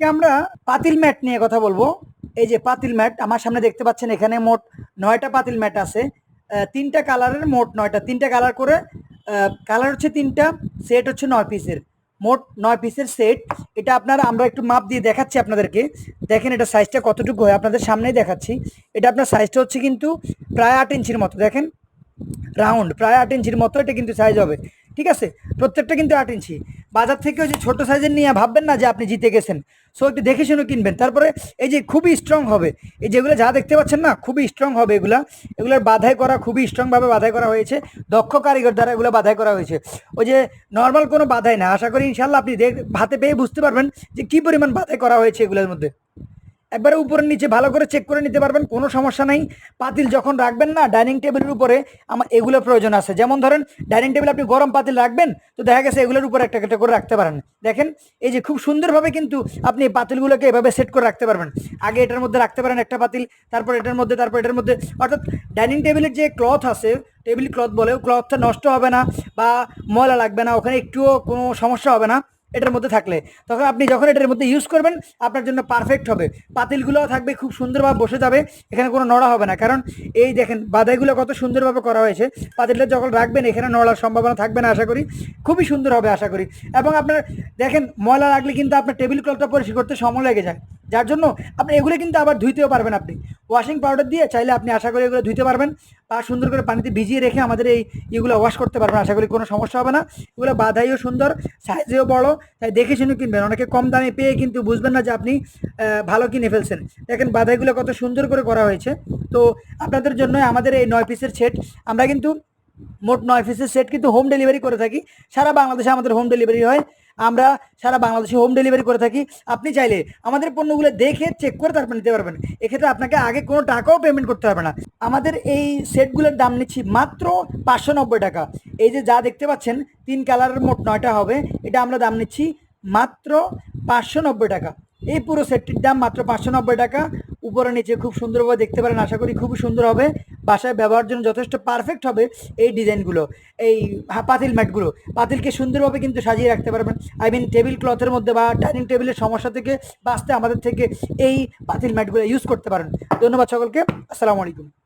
আজকে আমরা পাতিল ম্যাট নিয়ে কথা বলব। এই যে পাতিল ম্যাট, আমার সামনে দেখতে পাচ্ছেন এখানে মোট নয়টা পাতিল ম্যাট আছে। তিনটা কালারের মোট নয়টা, তিনটা কালার করে কালার হচ্ছে তিনটা সেট হচ্ছে নয় পিসের মোট নয় পিসের সেট এটা আপনারা, আমরা একটু মাপ দিয়ে দেখাচ্ছি আপনাদেরকে। দেখেন এটা সাইজটা কতটুকু হয়, আপনাদের সামনেই দেখাচ্ছি। এটা আপনার সাইজটা হচ্ছে কিন্তু প্রায় আট ইঞ্চির মতো, দেখেন। রাউন্ড, প্রায় আট ইঞ্চির মতো এটা কিন্তু সাইজ হবে। ঠিক আছে? প্রত্যেকটা কিন্তু আট ইঞ্চি। বাজার থেকেও যে ছোটো সাইজের নিয়ে ভাববেন না যে আপনি জিতে গেছেন। সো একটু দেখে শুনে কিনবেন। তারপরে এই যে খুবই স্ট্রং হবে। এই যেগুলো যা দেখতে পাচ্ছেন না, খুবই স্ট্রং হবে এগুলা। এগুলোর বাধাই করা, খুবই স্ট্রংভাবে বাধাই করা হয়েছে। দক্ষ কারিগর দ্বারা এগুলো বাধাই করা হয়েছে। ওই যে নর্মাল কোনো বাধাই না। আশা করি ইনশাল্লাহ আপনি দেখ হাতে পেয়ে বুঝতে পারবেন যে কী পরিমাণ বাধাই করা হয়েছে এগুলোর মধ্যে। একবারে উপরে নিচে ভালো করে চেক করে নিতে পারবেন, কোনো সমস্যা নাই। পাতিল যখন রাখবেন না ডাইনিং টেবিলের উপরে আমার এগুলো প্রয়োজন আছে। যেমন ধরেন ডাইনিং টেবিল আপনি গরম পাতিল রাখবেন, তো দেখা গেছে এগুলোর উপরে একটা একটা করে রাখতে পারেন। দেখেন, এই যে খুব সুন্দরভাবে কিন্তু আপনি এই পাতিলগুলোকে এভাবে সেট করে রাখতে পারবেন। আগে এটার মধ্যে রাখতে পারেন একটা পাতিল, তারপর এটার মধ্যে, তারপর এটার মধ্যে, অর্থাৎ ডাইনিং টেবিলের যে ক্লথ আছে টেবিল ক্লথ বলে ক্লথটা নষ্ট হবে না বা ময়লা লাগবে না, ওখানে একটুও কোনো সমস্যা হবে না। এটার মধ্যে থাকলে। তখন আপনি যখন এটার মধ্যে ইউজ করবেন, আপনার জন্য পারফেক্ট হবে। পাতিলগুলোও থাকবে, খুব সুন্দরভাবে বসে যাবে, এখানে কোনো নড়া হবে না। কারণ এই দেখেন বাধাইগুলো কত সুন্দরভাবে করা হয়েছে। পাতিলটা যখন রাখবেন, এখানে নড়ার সম্ভাবনা থাকবে না, আশা করি। খুবই সুন্দর হবে, আশা করি। এবং আপনার, দেখেন, ময়লা রাখলে কিন্তু আপনার টেবিল ক্লথটা পরিষ্কার করতে সময় লেগে যায়। যার জন্য আপনি এগুলো কিন্তু আবার ধুইতেও পারবেন আপনি। ওয়াশিং পাউডার দিয়ে চাইলে আপনি আশা করি এগুলো ধুইতে পারবেন বা সুন্দর করে পানিতে ভিজিয়ে রেখে আমাদের এই এগুলো ওয়াশ করতে পারবেন। আশা করি কোনো সমস্যা হবে না। এগুলো বাধাইও সুন্দর সাইজেও বড়, তাই দেখে শুনে কিনবেন। অনেকে কম দামে পেয়ে কিন্তু বুঝবেন না যে আপনি ভালো কিনে ফেলছেন। দেখেন বাধাইগুলো কত সুন্দর করে করা হয়েছে। তো আপনাদের জন্য আমাদের এই নয় পিসের সেট আমরা কিন্তু মোট নয় পিসের সেট কিন্তু হোম ডেলিভারি করে থাকি। সারা বাংলাদেশে আমাদের হোম ডেলিভারি হয়। আমরা সারা বাংলাদেশে হোম ডেলিভারি করে থাকি। আপনি চাইলে আমাদের পণ্যগুলো দেখে চেক করে তারপর নিতে পারবেন। এক্ষেত্রে আপনাকে আগে কোনো টাকাও পেমেন্ট করতে হবে না। আমাদের এই সেটগুলোর দাম নিচ্ছি মাত্র পাঁচশো নব্বই টাকা। এই যে যা দেখতে পাচ্ছেন, তিন কালারের মোট নয়টা হবে। এটা আমরা দাম নিচ্ছি মাত্র পাঁচশো নব্বই টাকা। এই পুরো সেটটির দাম মাত্র পাঁচশো নব্বই টাকা। উপরে নিচে খুব সুন্দরভাবে দেখতে পারেন, আশা করি খুবই সুন্দর হবে। বাসায় ব্যবহার জন্য যথেষ্ট পারফেক্ট হবে এই ডিজাইনগুলো এই হা- পাতিল ম্যাটগুলো পাতিলকে সুন্দরভাবে কিন্তু সাজিয়ে রাখতে পারবেন। আই মিন টেবিল ক্লথের মধ্যে বা ডাইনিং টেবিলের সমস্যা থেকে বাঁচতে আমাদের থেকে এই পাতিল ম্যাটগুলো ইউজ করতে পারেন। ধন্যবাদ সকলকে। আসসালামু আলাইকুম।